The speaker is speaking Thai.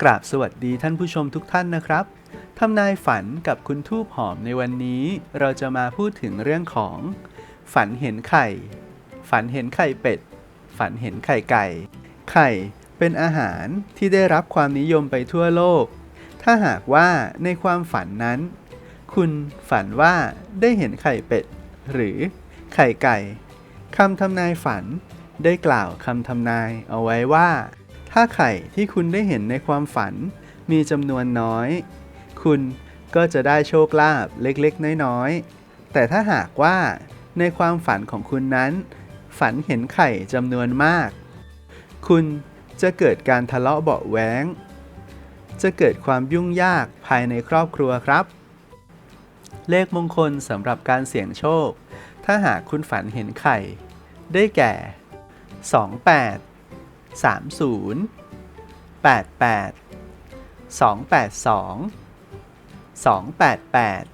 กราบสวัสดีท่านผู้ชมทุกท่านนะครับทำนายฝันกับคุณทูบหอมในวันนี้ เราจะมาพูดถึงเรื่องของ ฝันเห็นไข่ ฝันเห็นไข่เป็ด ฝันเห็นไข่ไก่ ไข่เป็นอาหารที่ได้รับความนิยมไปทั่วโลก ถ้าหากว่าในความฝันนั้น คุณฝันว่าได้เห็นไข่เป็ด หรือไข่ไก่คำทำนายฝันได้กล่าวคำทำนายเอาไว้ว่า ถ้าไข่ที่คุณได้เห็นในความฝัน มีจำนวนน้อย คุณก็จะได้โชคลาภเล็กๆ น้อยๆ แต่ถ้าหากว่าในความฝันของคุณนั้น ฝันเห็นไข่จำนวนมาก คุณจะเกิดการทะเลาะเบาะแว้งจะเกิดความยุ่งยากภายในครอบครัวครับ เลขมงคลสำหรับการเสี่ยงโชค ถ้าหากคุณฝันเห็นไข่ ได้แก่ 28 30 88 282 288